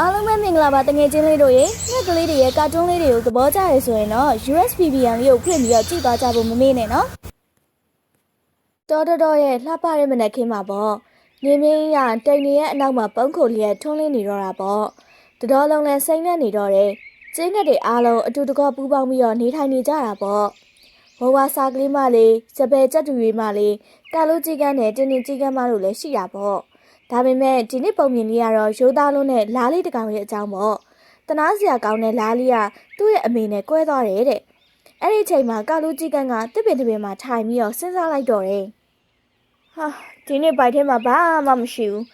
အားလုံးပဲမင်္ဂလာပါတငယ်ချင်းလေးတို့ရေငှက်ကလေးတွေရဲ့ကာတွန်းလေးတွေကိုသဘောကျရဆိုရင်တော့ USBBN လေးကိုဖွင့်ပြီးတော့ကြည့်သွားကြဖို့မမေ့နဲ့နော်တော်တော်တော်ရဲ့လှပတဲ့မနက်ခင်းမှာပေါ့နေမင်းရတိန်နေရဲ့အနောက်မှာပုံခုလျက်ထွန်းလင်းနေတော့တာပေါ့တတော်လုံးလဲစိမ့်နေနေတော့တယ်ကျင်းငက်တွေအားလုံးအတူတကောပူးပေါင်းပြီးတော့နေထိုင်နေကြတာပေါ့ဘဝစာကလေးမလေးစပယ်ကြက်တူရီမလေးကာလူကြီးကန်းနဲ့တင်းတင်းကြီးကန်းမတို့လည်းရှိတာပေါ့ ဒါပေမဲ့ဒီနေ့ပုံမြင်လေးကတော့ရိုးသားလုံးနဲ့လားလေးတစ်ကောင်ရဲ့အကြောင်းပေါ့တနာစရာကောင်းတဲ့လားလေးကသူ့ရဲ့အမေနဲ့ကွဲသွားတယ်တဲ့အဲ့ဒီအချိန်မှာကာလူကြီးကန်ကတစ်ပင်တစ်ပင်မှာထိုင်ပြီးတော့စဉ်းစားလိုက်တော့တယ်ဟာဒီနေ့ဘိုက်ထဲမှာဘာမှမရှိဘူး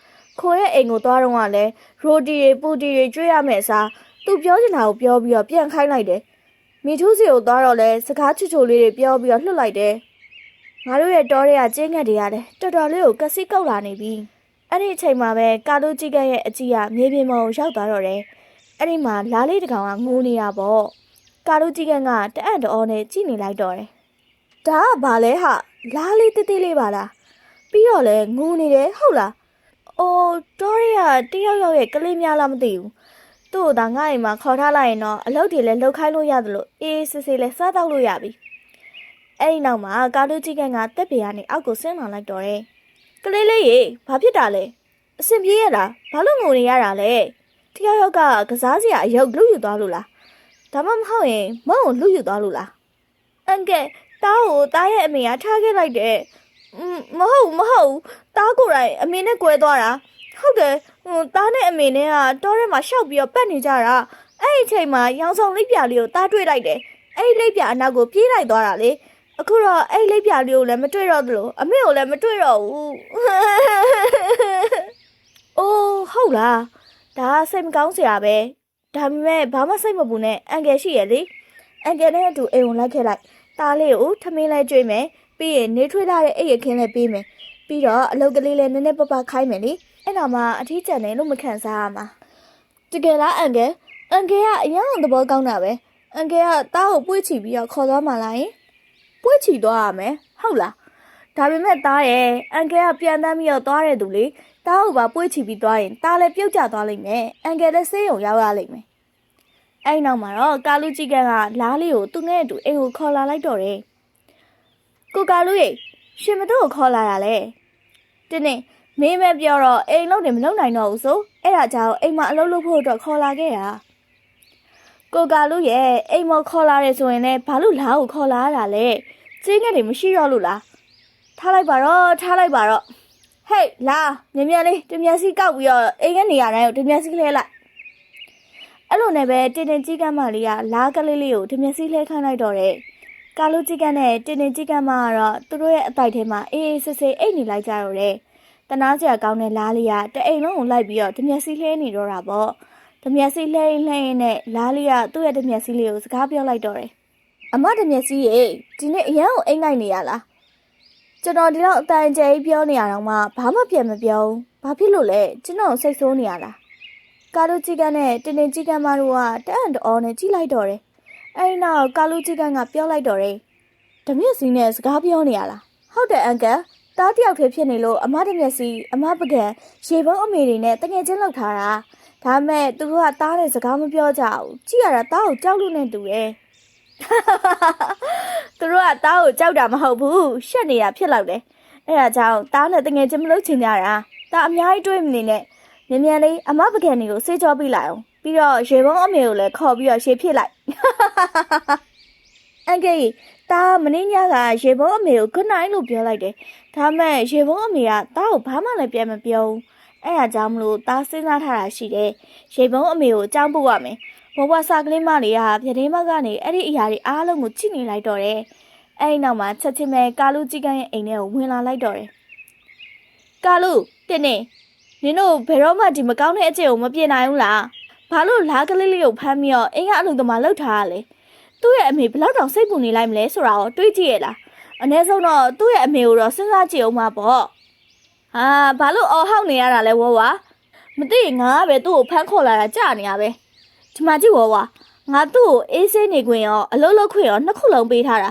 ခိုးရဲ့အိမ်ကိုသွားတော့ကလည်းရိုတီတွေပူတီတွေကျွေးရမယ်အစားသူပြောချင်တာကိုပြောပြီးတော့ပြန်ခိုင်းလိုက်တယ်မိထူးစီကိုသွားတော့လဲစကားချွတ်ချွတ်လေးတွေပြောပြီးတော့လှုပ်လိုက်တယ်ငါတို့ရဲ့တောတွေကကျင်းငတ်တွေကလည်းတော်တော်လေးကိုကစီကောက်လာနေပြီ အဲ့ဒီအချိန်မှာပဲကာလူကြီးကရဲ့အကြီးကမြေပြင်ပေါ်ကိုရောက်သွားတော့တယ်။အဲ့ဒီမှာလားလေးတစ်ကောင်ကငိုနေတာပေါ့။ကာလူကြီးကကတအံ့တော်နဲ့ကြည့်နေလိုက်တော့တယ်။ဒါကဘာလဲဟာလားလေးတိတိလေးပါလား။ပြီးတော့လဲငိုနေတယ်ဟုတ်လား။အိုးတော်ရီကတယောက်ယောက်ရဲ့ကလေးများလားမသိဘူး။သူ့ကိုဒါငါ့အိမ်မှာခေါ်ထားလိုက်ရင်တော့အလုပ်တွေလည်းလုပ်ခိုင်းလို့ရတယ်လို့အေးစစ်စစ်လည်းစားတော့လို့ရပြီ။အဲ့ဒီနောက်မှာကာလူကြီးကကတက်ပေကနေအောက်ကိုဆင်းလာလိုက်တော့တယ်။ ကလေးလေးရေဘာဖြစ်တာလဲအဆင်ပြေရလားဘာလို့ငိုနေရတာလဲတယောက်ယောက်ကကစားစရာအယုတ်လူယူသွားလို့လားဒါမှမဟုတ်ရင်မုံကိုလူယူသွားလို့လားအန်ကဲတားကိုတားရဲ့အမေကထားခဲ့လိုက်တယ်อืมမဟုတ်ဘူးမဟုတ်ဘူးတားကိုယ်တိုင်အမေနဲ့꿰သွားတာဟုတ်တယ်ဟိုတားနဲ့အမေနဲ့ကတောထဲမှာရှောက်ပြီးတော့ပတ်နေကြတာအဲ့ဒီအချိန်မှာရောင်ဆောင်လိပ်ပြလေးကိုတားတွေ့လိုက်တယ်အဲ့ဒီလိပ်ပြအနောက်ကိုပြေးလိုက်သွားတာလေ အခုတော့အဲ့လိပ်ပြလေးကိုလည်းမတွေ့တော့သလိုအမေကိုလည်းမတွေ့တော့ဘူး။အိုးဟုတ်လား။ဒါကစိတ်မကောင်းစရာပဲ။ဒါပေမဲ့ဘာမှစိတ်မပူနဲ့အန်ကယ်ရှိရလေ။အန်ကယ်နဲ့အတူအိမ်ကိုလိုက်ခဲ့လိုက်။ตาလေးကိုထမင်းလဲကျွေးမယ်။ပြီးရင်နေထွေးလာတဲ့အိပ်ရခင်းလဲပေးမယ်။ပြီးတော့အလုတ်ကလေးလဲနည်းနည်းပပခိုင်းမယ်လေ။အဲ့တော့မှအထီးကျန်တယ်လို့မခံစားရမှာ။တကယ်လားအန်ကယ်အန်ကယ်ကအရင်ကသဘောကောင်းတာပဲ။အန်ကယ်ကတားကိုပွေ့ချီပြီးတော့ခေါ်သွားမှလားယင် ပွေ့ချီသွားရမယ်ဟုတ်လားဒါပေမဲ့သားရဲ့အန်ကယ်ကပြန်တမ်းပြီးတော့သွားတဲ့သူလေတားကိုပါပွေ့ချီပြီးသွားရင်တားလည်းပြုတ်ကျသွားလိမ့်မယ်အန်ကယ်လည်းဆေးရုံရောက်ရလိမ့်မယ်အဲ့နောက်မှာတော့ကာလူကြီးကကလားလေးကိုသူ့ငဲ့အတူအိမ်ကိုခေါ်လာလိုက်တော့တယ်ကိုကာလူရေရှင်မတို့ကိုခေါ်လာတာလေတင်းနေမင်းပဲပြောတော့အိမ်လုံးနေမလုံနိုင်တော့ဘူးဆိုအဲ့ဒါကြောင့်အိမ်မှာအလုပ်လုပ်ဖို့အတွက်ခေါ်လာခဲ့တာ ကိုကာလူရဲ့အိမ်မခေါ်လာတယ်ဆိုရင်လည်းဘာလို့လားကိုခေါ်လာရတာလဲကျင်းငယ်တွေမရှိတော့လို့လားထားလိုက်ပါတော့ထားလိုက်ပါတော့ဟေးလာမြင်မြန်လေးတမျက်စိကောက်ပြီးတော့အိမ်ကနေရာတိုင်းကိုတမျက်စိလဲလိုက်အဲ့လိုနဲ့ပဲတင်တင်ကြီးကမ်းမလေးကလာကလေးလေးကိုတမျက်စိလဲခိုင်းလိုက်တော့တယ်ကာလူကြီးကမ်းနဲ့တင်တင်ကြီးကမ်းမကတော့သူတို့ရဲ့အတိုက်ထဲမှာအေးအေးဆေးဆေးအိတ်နေလိုက်ကြတော့တယ်တနာစရာကောင်းတဲ့လားလေးကတအိမ်လုံးကိုလိုက်ပြီးတော့တမျက်စိလဲနေတော့တာပေါ့ တမျက်စိလဲရင်လှဲရင်နဲ့လားလေးကသူ့ရဲ့တမျက်စိလေးကိုစကားပြောလိုက်တော့တယ်အမတမျက်စိရေဒီနေ့အရန်ကိုအိမ်လိုက်နေရလားကျွန်တော်ဒီတော့အတန်ကျဲကြီးပြောနေရတော့မှဘာမှပြန်မပြောဘူးဘာဖြစ်လို့လဲကျွန်တော်စိတ်ဆိုးနေရလားကာလူကြီးကန်းနဲ့တင်းတင်းကြီးကန်းမတို့ကတအံ့တော်နဲ့ကြီးလိုက်တော့တယ်အဲဒီနောက်ကာလူကြီးကန်းကပြောလိုက်တော့တယ်ဓမျက်စီနဲ့စကားပြောနေရလားဟုတ်တယ်အန်ကယ်တားတယောက်တည်းဖြစ်နေလို့အမတမျက်စီအမပကံရေပုံးအမေတွေနဲ့တငယ်ချင်းလောက်ထားတာ ဒါမဲ့သူတို့ကတားတဲ့စကားမပြောကြဘူးကြည့်ရတာတားကိုကြောက်လို့နဲ့တူတယ်သူတို့ကတားကိုကြောက်တာမဟုတ်ဘူးရှက်နေတာဖြစ်လောက်တယ်အဲ့ဒါကြောင့်တားနဲ့တငယ်ချင်းမလို့ချင်ကြတာတားအများကြီးတွေးမနေနဲ့မြန်မြန်လေးအမပကံတွေကိုစေးကြောပြလိုက်အောင်ပြီးတော့ရေပုံးအမေကိုလည်းခေါ်ပြီးတော့ရှေ့ဖြစ်လိုက်အန်ကေတားမင်းညကရေပုံးအမေကို good night လို့ပြောလိုက်တယ်ဒါမဲ့ရေပုံးအမေကတားကိုဘာမှလည်းပြန်မပြောဘူး အဲ့ဒါကြောင့်မလို့တားစဉ်းစားထားတာရှိတယ်ရေပုံးအမေကိုအကြောင်းပို့ရမယ်ဘဝစာကလေးမလေးကပြတင်းမကနေအဲ့ဒီအရာတွေအားလုံးကိုကြည့်နေလိုက်တော့တယ်။အဲ့ဒီနောက်မှာချက်ချင်းပဲကာလူကြီးကန်းရဲ့အိမ်ထဲကိုဝင်လာလိုက်တော့တယ်။ကာလူတင်းနေနင်တို့ဘယ်တော့မှဒီမကောင်းတဲ့အကျင့်ကိုမပြင်နိုင်ဘူးလား။ဘာလို့လားကလေးလေးကိုဖမ်းပြီးတော့အိမ်ကအလုံသမားလှုပ်ထားရလဲ။သူ့ရဲ့အမေဘယ်လောက်တောင်စိတ်ပူနေလိုက်မလဲဆိုတာကိုတွေးကြည့်ရလား။အ ਨੇ ဆုံးတော့သူ့ရဲ့အမေကိုတော့စဉ်းစားကြည့်အောင်ပါပေါ့။ ဟာဘာလို့အော်ဟောက်နေရတာလဲဝဝ။မသိရင်ငါကပဲသူ့ကိုဖမ်းခေါ်လာတာကြာနေရပဲ။ဒီမှာကြည့်ဝဝငါသူ့ကိုအေးဆေးနေခွင့်ရောအလုံးလုံးခွင့်ရောနှစ်ခုလုံးပေးထားတာ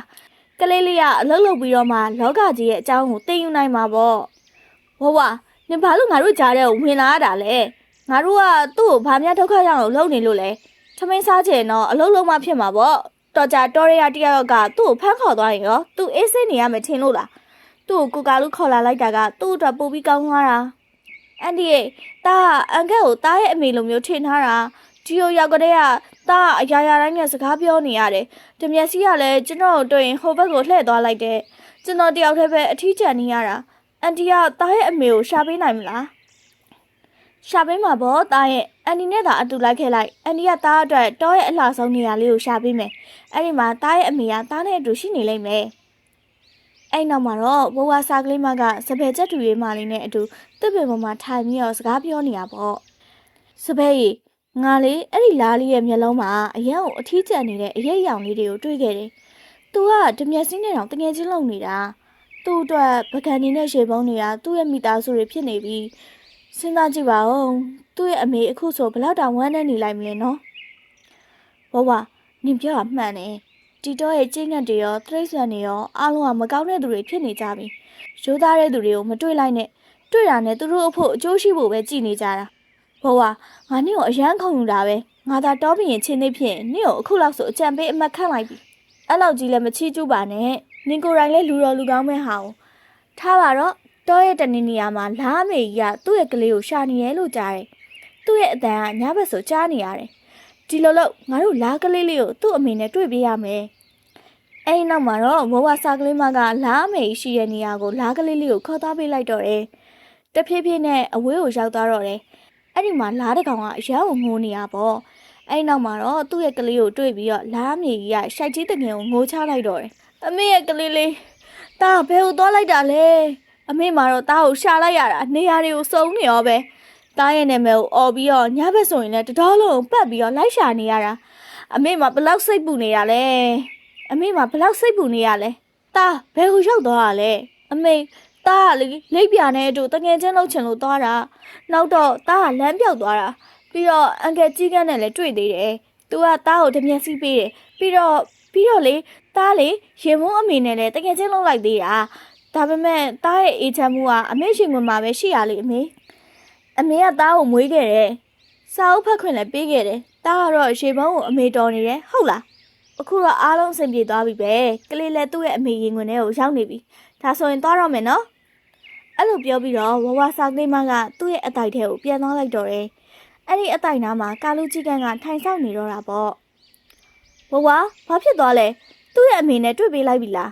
ကလေးလေးကအလုံးလုံးပြီးတော့မှလောကကြီးရဲ့အကြောင်းကိုသိယူနိုင်မှာပေါ့ဝဝနင်ဘာလို့ငါတို့ကြားတဲ့ကိုဝင်လာရတာလဲငါတို့ကသူ့ကိုဘာများဒုက္ခရောက်လို့လုံနေလို့လဲထမင်းစားချင်တော့အလုံးလုံးမဖြစ်မှာပေါ့တော်ကြတော်ရရတယောက်ကသူ့ကိုဖမ်းခေါ်သွားရင်ရောသူအေးစိတ်နေရမယ်ထင်လို့လား သူ့ကိုကိုကာလူခေါ်လာလိုက်တာကသူ့အတွက်ပိုပြီးကောင်းသွားတာအန်ဒီရဲ့တာအန်ကက်ကိုတားရဲ့အမေလိုမျိုးထင်ထားတာဒီလိုရောက်ကတည်းကတာအရာရာတိုင်းနဲ့စကားပြောနေရတယ်တမျက်စီကလည်းကျွန်တော်တို့တွေ့ရင်ဟိုဘက်ကိုလှည့်သွားလိုက်တဲ့ကျွန်တော်တယောက်တည်းပဲအထီးကျန်နေရတာအန်တီကတားရဲ့အမေကိုရှာပေးနိုင်မလားရှာပေးမှာပေါ့တားရဲ့အန်ဒီနဲ့သာအတူလိုက်ခဲ့လိုက်အန်ဒီကတားအတွက်တောရဲ့အလှဆုံးနေရာလေးကိုရှာပေးမယ်အဲ့ဒီမှာတားရဲ့အမေကတားနဲ့အတူရှိနေလိမ့်မယ် အဲ့နောက်မှာတော့ဘဝစာကလေးမကစပယ်ချက်တူရေးမလေးနဲ့အတူတစ်ပင်ပေါ်မှာထိုင်ပြီးတော့စကားပြောနေတာပေါ့စပယ်ကြီးငါလေးအဲ့ဒီလားလေးရဲ့မျက်လုံးမှာအရန်ကိုအထီးကျန်နေတဲ့အရိပ်ရောင်လေးတွေကိုတွေ့ခဲ့တယ်။ तू ကတမျက်စိနဲ့တောင်တငယ်ချင်းလုံနေတာ။သူ့အတွက်ပကံနေနဲ့ရေပုံးတွေကသူ့ရဲ့မိသားစုတွေဖြစ်နေပြီးစဉ်းစားကြည့်ပါဦးသူ့ရဲ့အမေအခုဆိုဘလောက်တောင်ဝမ်းနဲ့နေလိုက်မလဲနော်ဘဝနင်ပြောတာမှန်တယ် တီတော့ရဲ့ကျင်းငတ်တွေရောတရိတ်ဆန်တွေရောအားလုံးကမကောင်းတဲ့သူတွေဖြစ်နေကြပြီရိုးသားတဲ့သူတွေကိုမတွေ့လိုက်နဲ့တွေ့တာနဲ့သူတို့အဖို့အကျိုးရှိဖို့ပဲကြည်နေကြတာဘဝငါနင့်ကိုအရန်ခုံယူတာပဲငါသာတောပြရင်ချင်းနေဖြစ်နင့်ကိုအခုလောက်ဆိုအကြံပေးအမှတ်ခန့်လိုက်ပြီအဲ့လောက်ကြီးလည်းမချီးကျူးပါနဲ့နင်ကိုယ်တိုင်လည်းလူတော်လူကောင်းပဲဟာကိုထားပါတော့တောရဲ့တနင်္နေရာမှာလားမေကြီးကသူ့ရဲ့ကလေးကိုရှာနေရဲလို့ကြားတယ်။သူ့ရဲ့အတန်ကညဘက်ဆိုကြားနေရတယ်။ ဒီလိုလို့ငါတို့လားကလေးလေးကိုသူ့အမေနဲ့တွေ့ပေးရမယ်။အဲဒီနောက်မှာတော့ဘဝစာကလေးမကလားမေကြီးရှိတဲ့နေရာကိုလားကလေးလေးကိုခေါ်သွားပေးလိုက်တော့တယ်။တဖြည်းဖြည်းနဲ့အဝေးကိုရောက်သွားတော့တယ်။အဲ့ဒီမှာလားတကောင်ကအရန်ကိုငိုနေရပေါ့။အဲဒီနောက်မှာတော့သူ့ရဲ့ကလေးကိုတွေ့ပြီးတော့လားမေကြီးကရှိုက်ကြီးတငယ်ကိုငိုချလိုက်တော့တယ်။အမေရဲ့ကလေးလေးတာဘယ်ကိုသွားလိုက်တာလဲ။အမေမာတော့တားကိုရှာလိုက်ရတာနေရာတွေကိုစုံနေရောပဲ တားရဲ့နာမည်ကိုអော်ပြီးတော့ညဘက်ဆိုရင်လည်းတတော်လုံးပတ်ပြီးတော့လိုက်ရှာနေရတာအမေမာဘလောက်စိတ်ပူနေရလဲအမေမာဘလောက်စိတ်ပူနေရလဲတားဘယ်ကိုရောက်သွားတာလဲအမေတားကလေလိပ်ပြာနဲ့အတူတငယ်ချင်းလှုပ်ချင်လို့သွားတာနောက်တော့တားကလမ်းပြောက်သွားတာပြီးတော့အန်ကယ်ကြီးကန်းနဲ့လည်းတွေ့သေးတယ်သူကတားကိုတမျက်စိပေးတယ်ပြီးတော့ပြီးတော့လေတားလေရေမုန်းအမေနဲ့လည်းတငယ်ချင်းလှုပ်လိုက်သေးတာဒါပေမဲ့တားရဲ့အေးချမ်းမှုကအမေရှင်ဝင်မှာပဲရှိရလေအမေ အမေကတားကိုမွေးခဲ့တယ်စာအုပ်ဖတ်ခွင့်လည်းပေးခဲ့တယ်တားကတော့ရေပုံးကိုအမေတော်နေတယ်ဟုတ်လားအခုတော့အားလုံးအဆင်ပြေသွားပြီပဲကလေးလည်းသူ့ရဲ့အမေရင်ခွင်ထဲကိုရောက်နေပြီဒါဆိုရင်သွားတော့မယ်နော်အဲ့လိုပြောပြီးတော့ဝဝစာကလေးမကသူ့ရဲ့အတိုက်ထဲကိုပြန်သွားလိုက်တော့တယ်အဲ့ဒီအတိုက်နားမှာကာလူကြီးကန်ကထိုင်ဆောင်နေတော့တာပေါ့ဝဝဘာဖြစ်သွားလဲသူ့ရဲ့အမေနဲ့တွေ့ပေးလိုက်ပြီလား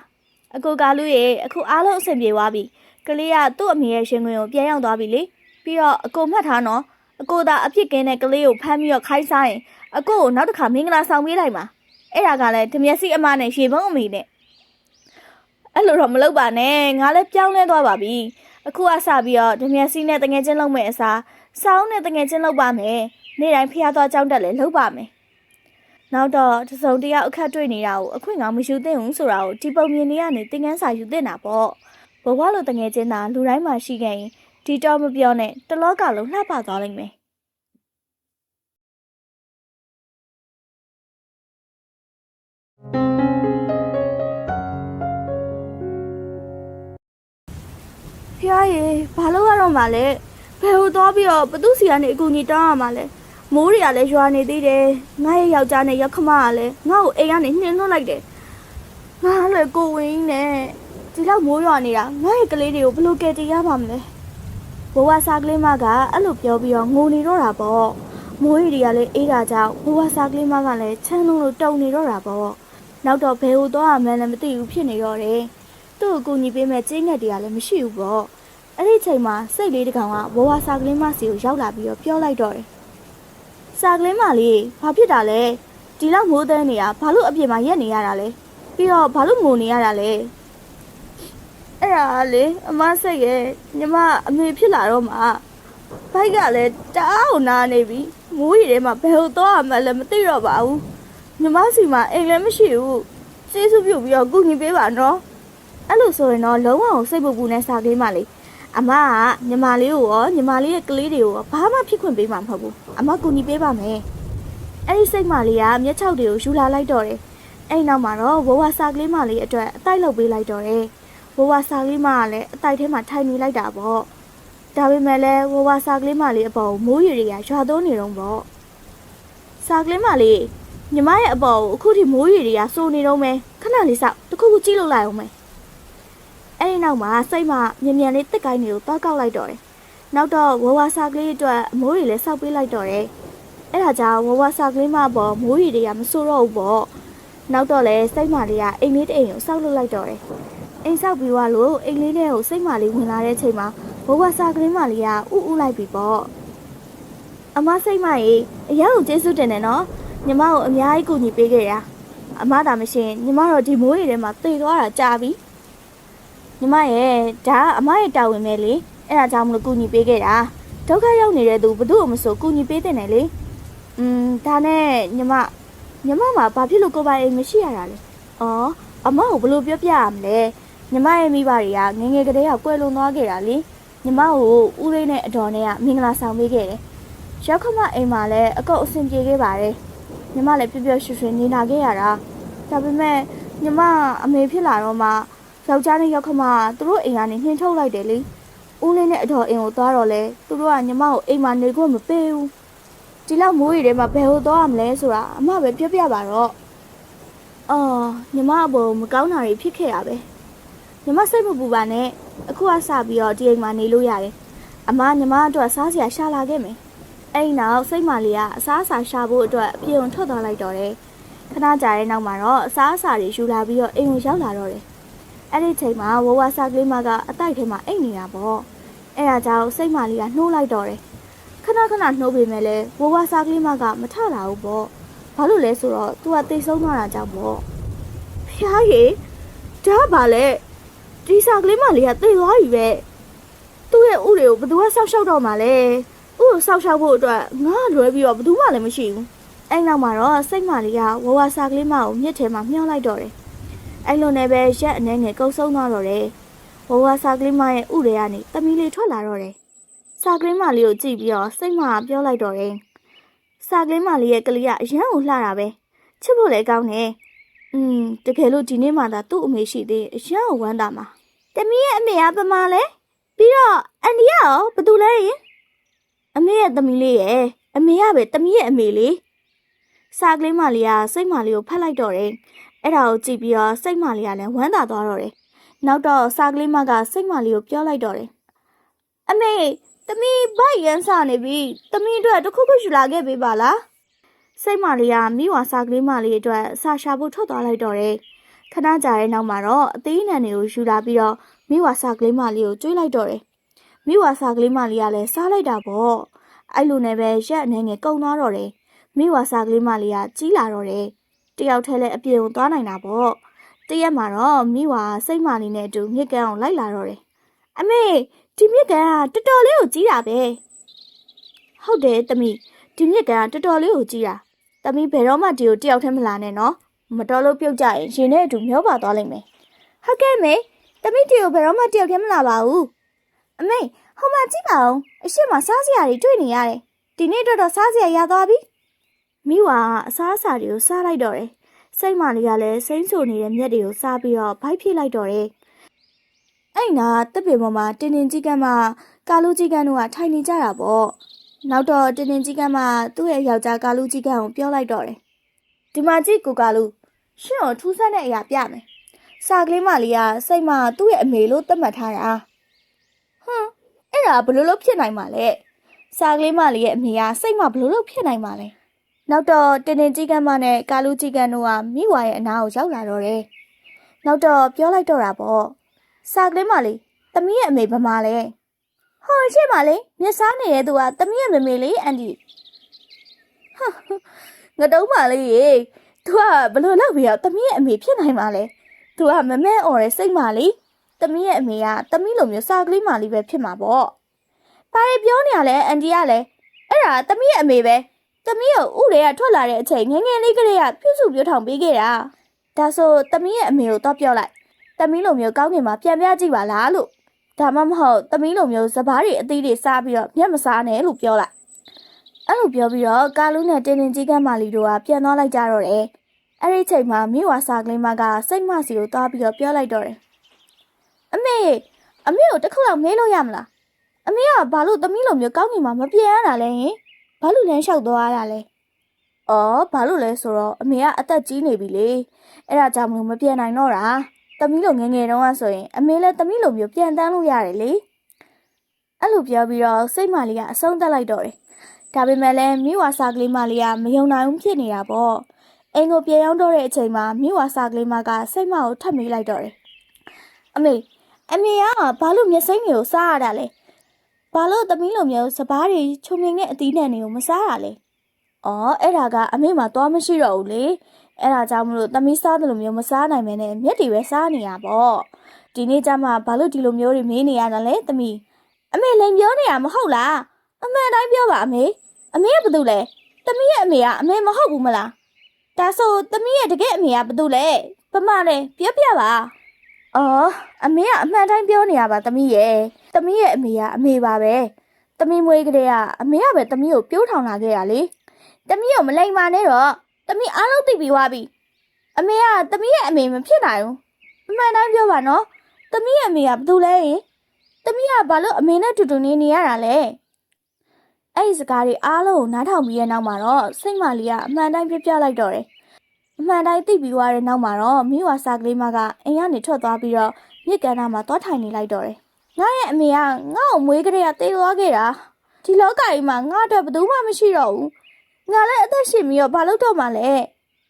အကိုကလူရေအခုအားလုံးအဆင်ပြေသွားပြီကလေးကသူ့အမေရဲ့ရှင်ခွင်ကိုပြန်ရောက်သွားပြီလေ ပြီးတော့အကိုမှတ်ထားနော်အကိုသာအဖြစ်ကင်းတဲ့ကလေးကိုဖမ်းပြီးတော့ခိုင်းစားရင်အကိုကိုနောက်တစ်ခါမင်္ဂလာဆောင်ပေးလိုက်မှာအဲ့ဒါကလည်းဓမျက်စိအမနဲ့ရေပုံးအမေနဲ့အဲ့လိုတော့မလုပ်ပါနဲ့ငါလည်းပြောင်းလဲသွားပါပြီအခုကစပြီးတော့ဓမျက်စိနဲ့တငယ်ချင်းလုပ်မယ်အစားစောင်းနဲ့တငယ်ချင်းလုပ်ပါမယ်နေ့တိုင်းဖျားသွားကြောင်းတက်လည်းလုပ်ပါမယ်နောက်တော့တစုံတယောက်အခက်တွေ့နေတာကိုအခွင့်ကောင်းမယူသင့်ဘူးဆိုတာကိုဒီပုံမြင်နေရနေသင်ခန်းစာယူသင့်တာပေါ့ဘဝလိုတငယ်ချင်းသာလူတိုင်းမှာရှိခဲ့ရင် ဒီတော့မပြောနဲ့တလောကလုံးလှပသွားလိမ့်မယ်ဖျားရေဘာလို့ရတော့မှလဲဘယ်ဟိုသွားပြီးတော့ဘသူစီကနေအကူကြီးတောင်းရမှာလဲမိုးတွေကလည်းရွာနေသေးတယ်ငါရဲ့ယောက်ျားနဲ့ရက်ခမကလည်းငါ့ကိုအိမ်ကနေနှင်းလွှတ်လိုက်တယ်ငါလည်းကိုဝင်းနဲ့ဒီလောက်မိုးရွာနေတာငါရဲ့ကလေးတွေကိုဘယ်လိုကယ်တင်ရမှာမလဲ ဘဝစားကလေးမကအဲ့လိုပြောပြီးတော့ငိုနေတော့တာပေါ့မိုးရီတွေကလည်းအေးတာကြောင့်ဘဝစားကလေးမကလည်းချမ်းလုံးလို့တုံနေတော့တာပေါ့နောက်တော့ဘယ်ဟိုသွားရမှန်းလည်းမသိဘူးဖြစ်နေတော့တယ်သူ့ကိုကူညီပေးမဲ့ကျင်းငက်တွေကလည်းမရှိဘူးပေါ့အဲ့ဒီချိန်မှာစိတ်လေးတစ်ကောင်ကဘဝစားကလေးမစီကိုရောက်လာပြီးတော့ပြောလိုက်တော့တယ်စာကလေးမလေးဘာဖြစ်တာလဲဒီလောက်မိုးသန်းနေတာဘာလို့အပြင်မှာရက်နေရတာလဲပြီးတော့ဘာလို့ငိုနေရတာလဲ အဲ့ဒါလေအမစိတ်ရဲ့ညီမအမေဖြစ်လာတော့မှဘိုက်ကလည်းတအားကိုနာနေပြီမိုးရီထဲမှာဘယ်လိုတော့မှလည်းမသိတော့ပါဘူးညီမစီမှာအိမ်လည်းမရှိဘူးကျေးဇူးပြုပြီးတော့ကုညီပေးပါနော်အဲ့လိုဆိုရင်တော့လုံးဝကိုစိတ်ပူပူနဲ့စာကလေးမလေးအမကညီမလေးကိုရောညီမလေးရဲ့ကလေးတွေကိုရောဘာမှဖြစ်ခွင့်ပေးမှာမဟုတ်ဘူးအမကူညီပေးပါမယ်အဲ့ဒီစိတ်မလေးကမျက်ခြောက်တွေကိုယူလာလိုက်တော့တယ်အဲ့နောက်မှာတော့ဘဝစာကလေးမလေးအတွက်အတိုက်လုပ်ပေးလိုက်တော့တယ် ဘဝစာကလေးမကလည်းအတိုက်ထဲမှာထိုင်နေလိုက်တာပေါ့တဒါပေမဲ့လည်းဝဝစာကလေးမလေးအပေါ်မိုးရီတွေကရွာသွန်းနေတော့ပေါ့စာကလေးမလေးညီမရဲ့အပေါ်ကိုအခုထိမိုးရီတွေကစိုးနေတော့မယ်ခဏလေးစောက်တစ်ခုခုကြည့်လို့လိုက်အောင်မယ်အဲ့ဒီနောက်မှာစိတ်မမြန်မြန်လေးတက်ကိုင်းနေကိုတောက်ကောက်လိုက်တော့တယ်နောက်တော့ဝဝစာကလေးအတွက်အမိုးရီလည်းစောက်ပေးလိုက်တော့တယ်အဲ့ဒါကြောင့်ဝဝစာကလေးမအပေါ်မိုးရီတွေကမစိုးတော့ဘူးပေါ့နောက်တော့လေစိတ်မလေးကအိမ်လေးတစ်အိမ်ကိုစောက်လုပ်လိုက်တော့တယ် အိမ်ဆောက်ပြီးသွားလို့အိမ်လေးထဲကိုစိတ်မလေးဝင်လာတဲ့ချိန်မှာဘဝစာကလေးမလေးကဥဥလိုက်ပြီပေါ့အမစိတ်မကြီးအရာကိုကျေးဇူးတင်တယ်နော်ညီမကိုအများကြီးကူညီပေးခဲ့တာအမသာမရှင်ညီမတော့ဒီမိုးရီထဲမှာတည်သွားတာကြာပြီညီမရဲ့ဒါကအမရဲ့တာဝန်ပဲလေအဲ့ဒါကြောင့်မလို့ကူညီပေးခဲ့တာဒုက္ခရောက်နေတဲ့သူဘသူ့ကိုမဆိုကူညီပေးတဲ့နယ်လေอืมဒါနဲ့ညီမညီမမှာဘာဖြစ်လို့ကိုယ်ပိုင်အိမ်မရှိရတာလဲအော်အမကိုဘယ်လိုပြောပြရမလဲ ညီမရဲ့မိဘတွေကငယ်ငယ်ကတည်းကကွယ်လွန်သွားခဲ့တာလေညီမကိုဦးလေးနဲ့အတော်နဲ့ကမင်္ဂလာဆောင်ပေးခဲ့တယ်။ရောက်ခမအိမ်မှာလည်းအကုတ်အဆင်ပြေခဲ့ပါတယ်။ညီမလည်းပျော်ပျော်ရွှင်ရွှင်နေလာခဲ့ရတာ။ဒါပေမဲ့ညီမအမေဖြစ်လာတော့မှယောက်ျားနဲ့ရောက်ခမသူတို့အိမ်ကနေနှင်ထုတ်လိုက်တယ်လေ။ဦးလေးနဲ့အတော်အိမ်ကိုသွားတော့လဲသူတို့ကညီမကိုအိမ်မှာနေခွင့်မပေးဘူး။ဒီလောက်မိုးရီထဲမှာဘယ်ဟိုသွားရမလဲဆိုတာအမပဲပြောပြပါတော့။အော်ညီမအပေါ်မကောင်းတာတွေဖြစ်ခဲ့တာပဲ။ ညီမစိတ်မပူပါနဲ့။အခုကစပြီးတော့ဒီအိမ်မှာနေလို့ရတယ်။အမညီမအတွက်စားစရာရှာလာခဲ့မယ်။အဲ့ဒီနောက်စိတ်မလေးကအစားအစာရှာဖို့အတွက်အပြင်ထွက်သွားလိုက်တော့တယ်။ခဏကြာတဲ့နောက်မှာတော့အစားအစာတွေယူလာပြီးတော့အိမ်ကိုရောက်လာတော့တယ်။အဲ့ဒီချိန်မှာဝဝစားကလေးမကအတိုက်ထဲမှာအိတ်နေတာပေါ့။အဲ့ဒါကြောင့်စိတ်မလေးကနှိုးလိုက်တော့တယ်။ခဏခဏနှိုးပေမဲ့လည်းဝဝစားကလေးမကမထလာဘူးပေါ့။ဘာလို့လဲဆိုတော့သူကတိတ်ဆုံးသွားတာကြောင့်ပေါ့။ဖျားရေဒါကဘာလဲ။ ဒီစာကလေးမလေးကသိသွားပြီပဲသူ့ရဲ့ဥတွေကိုဘယ်သူကဆောက်ရှောက်တော့မှလဲဥကိုဆောက်ရှောက်ဖို့အတွက်ငါလွဲပြီးတော့ဘယ်သူမှလည်းမရှိဘူးအဲ့နောက်မှာတော့စိတ်မလေးကဝဝစာကလေးမကိုမြစ်ထဲမှာမျောလိုက်တော့တယ်အဲ့လိုနဲ့ပဲရက်အနေငယ်ကုတ်ဆုံးသွားတော့တယ်ဝဝစာကလေးမရဲ့ဥတွေကနေတမီလေးထွက်လာတော့တယ်စာကလေးမလေးကိုကြည့်ပြီးတော့စိတ်မကပြောလိုက်တော့တယ်စာကလေးမလေးရဲ့ကလေးကအရန်ကိုလှတာပဲချစ်ဖို့လည်းကောင်းတယ်อืมတကယ်လို့ဒီနေ့မှသာသူ့အမေရှိသေးအရန်ကိုဝမ်းသာမှာ တမီးရဲ့အမေကပမာလဲပြီးတော့အန်ဒီကရောဘသူလဲရင်အမေရဲ့တမီးလေးရဲ့အမေကပဲတမီးရဲ့အမေလေးစာကလေးမလေးကစိတ်မလေးကိုဖတ်လိုက်တော့တယ်အဲ့ဒါကိုကြည့်ပြီးတော့စိတ်မလေးကလည်းဝမ်းသာသွားတော့တယ်နောက်တော့စာကလေးမကစိတ်မလေးကိုပြောလိုက်တော့တယ်အမေတမီးဘိုက်ရန်စာနေပြီတမီးအတွက်တစ်ခုခုယူလာခဲ့ပေးပါလားစိတ်မလေးကမိဝါစာကလေးမလေးအတွက်စာရှာဖို့ထွက်သွားလိုက်တော့တယ် ခဏကြာတဲ့နောက်မှာတော့အသေးနံတွေကိုယူလာပြီးတော့မိဝါစာကလေးမလေးကိုကျွေးလိုက်တော့တယ်။မိဝါစာကလေးမလေးကလည်းစားလိုက်တာပေါ့။အဲ့လိုနဲ့ပဲရက်အနေငယ်ကုံသွားတော့တယ်။မိဝါစာကလေးမလေးကကြီးလာတော့တယ်။တယောက်တည်းလည်းအပြေုံသွားနိုင်တာပေါ့။တရက်မှာတော့မိဝါစိတ်မလေးနဲ့အတူမြစ်ကန်းအောင်လိုက်လာတော့တယ်။အမေဒီမြစ်ကန်းကတော်တော်လေးကိုကြီးတာပဲ။ဟုတ်တယ်တမီဒီမြစ်ကန်းကတော်တော်လေးကိုကြီးတာ။တမီဘယ်တော့မှဒီကိုတယောက်တည်းမလာနဲ့နော်။ မတော်လို့ပြုတ်ကြရင်ရှင်နဲ့အတူမျောပါသွားလိမ့်မယ်။ဟုတ်ကဲ့မေ။တမိတီကိုဘယ်တော့မှတယောက်တည်းမလာပါဘူး။အမေဟိုမှာကြည့်ပါဦး။အရှိမစားစရာတွေတွေ့နေရတယ်။ဒီနေ့တော့တော့စားစရာရသွားပြီ။မိဝါကအစားအစာတွေကိုစားလိုက်တော့တယ်။စိတ်မလေးကလည်းစိမ့်ဆူနေတဲ့မျက်တွေကိုစားပြီးတော့ဗိုက်ဖိလိုက်တော့တယ်။အဲ့နာတပ်ပေပေါ်မှာတင်းတင်းကြီးကန်းမကာလူကြီးကန်းတို့ကထိုင်နေကြတာပေါ့။နောက်တော့တင်းတင်းကြီးကန်းမသူ့ရဲ့ယောက်ျားကာလူကြီးကန်းကိုပြောလိုက်တော့တယ်။ဒီမှာကြည့်ကိုကာလူ ရှင့်ကိုထူးဆန်းတဲ့အရာပြမယ်။စာကလေးမလေးကစိတ်မသူ့ရဲ့အမေလို့သတ်မှတ်ထားတာ။ဟွန်းအဲ့ဒါဘယ်လိုလုပ်ဖြစ်နိုင်မှာလဲ။စာကလေးမလေးရဲ့အမေကစိတ်မဘယ်လိုလုပ်ဖြစ်နိုင်မှာလဲ။နောက်တော့တင်တင်ကြီးကန်းမနဲ့ကာလူကြီးကန်းတို့ကမိဝါရဲ့အနားကိုရောက်လာတော့တယ်။နောက်တော့ပြောလိုက်တော့တာပေါ့။စာကလေးမလေးတမီးရဲ့အမေဘာမှလဲ။ဟောရှင့်မလေးမျက်စားနေတဲ့သူကတမီးရဲ့မမေလေးအန်ဒီ။ဟာငါတုံးပါလေးရေ။ तू ကဘလို့လောက်ပြီးတော့တမီးရဲ့အမေဖြစ်နိုင်မှာလဲ तू ကမမဲអော်တဲ့စိတ်မလေးတမီးရဲ့အမေကတမီးလိုမျိုးစာကလေးမလေးပဲဖြစ်မှာပေါ့ဘာတွေပြောနေရလဲအန်တီကလည်းအဲ့ဒါတမီးရဲ့အမေပဲတမီးကိုဥတွေကထွက်လာတဲ့အချိန်ငယ်ငယ်လေးကလေးကပြုစုပြောထောင်ပေးခဲ့တာဒါဆိုတမီးရဲ့အမေကိုတော့ပြောလိုက်တမီးလိုမျိုးကောင်းကင်မှာပြန်ပြကြည့်ပါလားလို့ဒါမှမဟုတ်တမီးလိုမျိုးစပားတွေအသေးတွေစားပြီးတော့မျက်မစားနဲ့လို့ပြောလိုက် အဲ့လိုပြောပြီးတော့ကာလူးနဲ့တင်းတင်းကြီးကန်းမာလီတို့ကပြန်သွားလိုက်ကြတော့တယ်။ အဲ့ဒီချိန်မှာမိဝါစာကလေးမကစိတ်မစီကိုသွားပြီးတော့ပြောလိုက်တော့တယ်။အမေအမေကိုတစ်ခုလောက်မေးလို့ရမလားအမေကဘာလို့သမီးလိုမျိုးကောင်းနေမှာမပြန်ရတာလဲဟင်ဘာလို့လမ်းလျှောက်သွားရတာလဲအော်ဘာလို့လဲဆိုတော့အမေကအသက်ကြီးနေပြီလေအဲ့ဒါကြောင့်မလို့မပြန်နိုင်တော့တာသမီးလိုငယ်ငယ်တုန်းကဆိုရင်အမေလည်းသမီးလိုမျိုးပြန်တန်းလို့ရတယ်လေအဲ့လိုပြောပြီးတော့စိတ်မလေးကအဆုံးသက်လိုက်တော့တယ်ဒါပေမဲ့လည်းမိဝါစာကလေးမလေးကမယုံနိုင်ဘူးဖြစ်နေတာပေါ့ အိမ်ကိုပြန်ရောက်တော့တဲ့အချိန်မှာမိဝါစာကလေးမကစိတ်မကိုထပ်မေးလိုက်တော့တယ်အမေအမေကဘာလို့မျက်စိမ်းတွေကိုစားရတာလဲဘာလို့သမီးလိုမျိုးစပားတွေချုံမြင်တဲ့အသီးနှံတွေကိုမစားရလဲ။အော်အဲ့ဒါကအမေမှသွားမရှိတော့ဘူးလေ။အဲ့ဒါကြောင့်မလို့သမီးစားတယ်လို့မျိုးမစားနိုင်မဲနဲ့မျက်တွေပဲစားနေရပေါ့။ဒီနေ့ကျမှဘာလို့ဒီလိုမျိုးတွေမေးနေရတာလဲသမီး။အမေလည်းပြောနေရမဟုတ်လား။အမေအတိုင်းပြောပါအမေ။အမေကဘာလုပ်လဲ။သမီးရဲ့အမေကအမေမဟုတ်ဘူးမလား။ ဒါဆိုသမီးရဲ့တကယ်အမေကဘာလုပ်လဲ။ပမလည်းပြောပြပါ။အော်အမေကအမှန်တိုင်းပြောနေရပါသမီးရဲ့။သမီးရဲ့အမေကအမေပါပဲ။သမီးမွေးကလေးကအမေကပဲသမီးကိုပြိုးထောင်လာခဲ့ရလေ။သမီးကိုမလိမ်ပါနဲ့တော့သမီးအားလုံးသိပြီးသွားပြီ။အမေကသမီးရဲ့အမေမဖြစ်နိုင်ဘူး။အမှန်တိုင်းပြောပါနော်။သမီးရဲ့အမေကဘာလို့လဲဟင်။သမီးကဘာလို့အမေနဲ့တူတူနေနေရတာလဲ။ အဲ့ဒီစကားတွေအားလုံးကိုနားထောင်ပြီးတဲ့နောက်မှာတော့စိတ်မလေးကအမှန်တိုင်းပြပြလိုက်တော့တယ်။အမှန်တိုင်းသိပြီးသွားတဲ့နောက်မှာတော့မိဝါစာကလေးမကအိမ်ကနေထွက်သွားပြီးတော့မြစ်ကန်နာမှာသွားထိုင်နေလိုက်တော့တယ်။ငါရဲ့အမေကငါ့ကိုမွေးကလေးကတေးသွားခဲ့တာဒီလောကကြီးမှာငါတော့ဘယ်သူမှမရှိတော့ဘူးငါလည်းအသက်ရှင်ပြီးတော့ဘာလုပ်တော့မှလဲ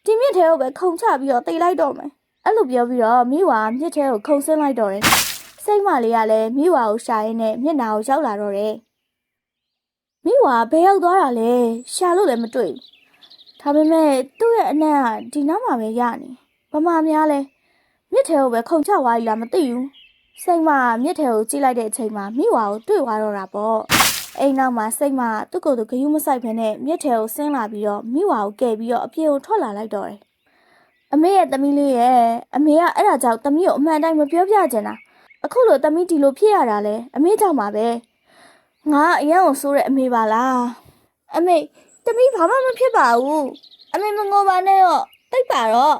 ဒီမြစ်ထဲကိုပဲခုံချပြီးတော့တေးလိုက်တော့မယ်အဲ့လိုပြောပြီးတော့မိဝါမြစ်ထဲကိုခုံဆင်းလိုက်တော့တယ်စိတ်မလေးကလည်းမိဝါကိုရှာရင်းနဲ့မျက်နှာကိုရောက်လာတော့တယ် မိဝါဘယ်ရောက်သွားတာလဲရှာလို့လည်းမတွေ့ဘူးဒါပေမဲ့သူ့ရဲ့အနံ့ကဒီနားမှာပဲရနေဘာမှများလဲမြစ်ထဲကိုပဲခုံချသွားပြီလားမသိဘူးစိတ်မမြစ်ထဲကိုကြည့်လိုက်တဲ့အချိန်မှာမိဝါကိုတွေ့သွားတော့တာပေါ့အိမ်နောက်မှာစိတ်မသူ့ကိုယ်သူဂယုမဆိုင်ဖ ೇನೆ မြစ်ထဲကိုဆင်းလာပြီးတော့မိဝါကိုကယ်ပြီးတော့အပြေကိုထွက်လာလိုက်တော့တယ်အမေရဲ့သမီးလေးရဲ့အမေကအဲ့ဒါကြောင့်သမီးကိုအမှန်တိုင်းမပြောပြချင်တာအခုလိုသမီးဒီလိုဖြစ်ရတာလဲအမေကြောင့်ပါပဲ ငါအရင်ကိုဆိုးတဲ့အမေပါလားအမေသမီးဘာမှမဖြစ်ပါဘူးအမေမငိုပါနဲ့တော့တိတ်ပါတော့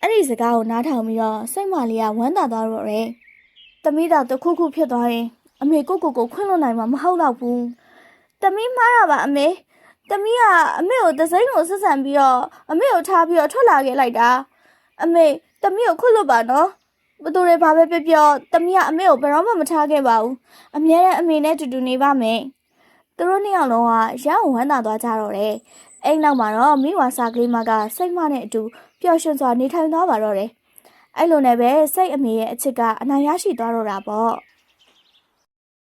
အဲ့ဒီစကားကိုနားထောင်ပြီးတော့စိတ်မလေးကဝမ်းသာသွားတော့တယ်။တမီးတော့တစ်ခုခုဖြစ်သွားရင်အမေကိုကိုကိုခွင့်လွှတ်နိုင်မှာမဟုတ်တော့ဘူး။တမီးမှားတာပါအမေ။တမီးကအမေကိုသစိမ့်ကိုဆက်ဆံပြီးတော့အမေကိုထားပြီးတော့ထွက်လာခဲ့လိုက်တာ။အမေတမီးကိုခွင့်လွှတ်ပါနော်။ ဘသူတွေဘာပဲပြောပြောတမီးကအမေကိုဘယ်တော့မှမထားခဲ့ပါဘူး။အမြဲတမ်းအမေနဲ့တူတူနေပါမယ်။သူတို့နှစ်ယောက်လုံးကရအောင်ဝမ်းသာသွားကြတော့တယ်။အိမ်နောက်မှာတော့မိဝါစာကလေးမကစိတ်မနဲ့အတူပျော်ရွှင်စွာနေထိုင်သွားပါတော့တယ်။အဲ့လိုနဲ့ပဲစိတ်အမေရဲ့အချစ်ကအနိုင်ရရှိသွားတော့တာပေါ့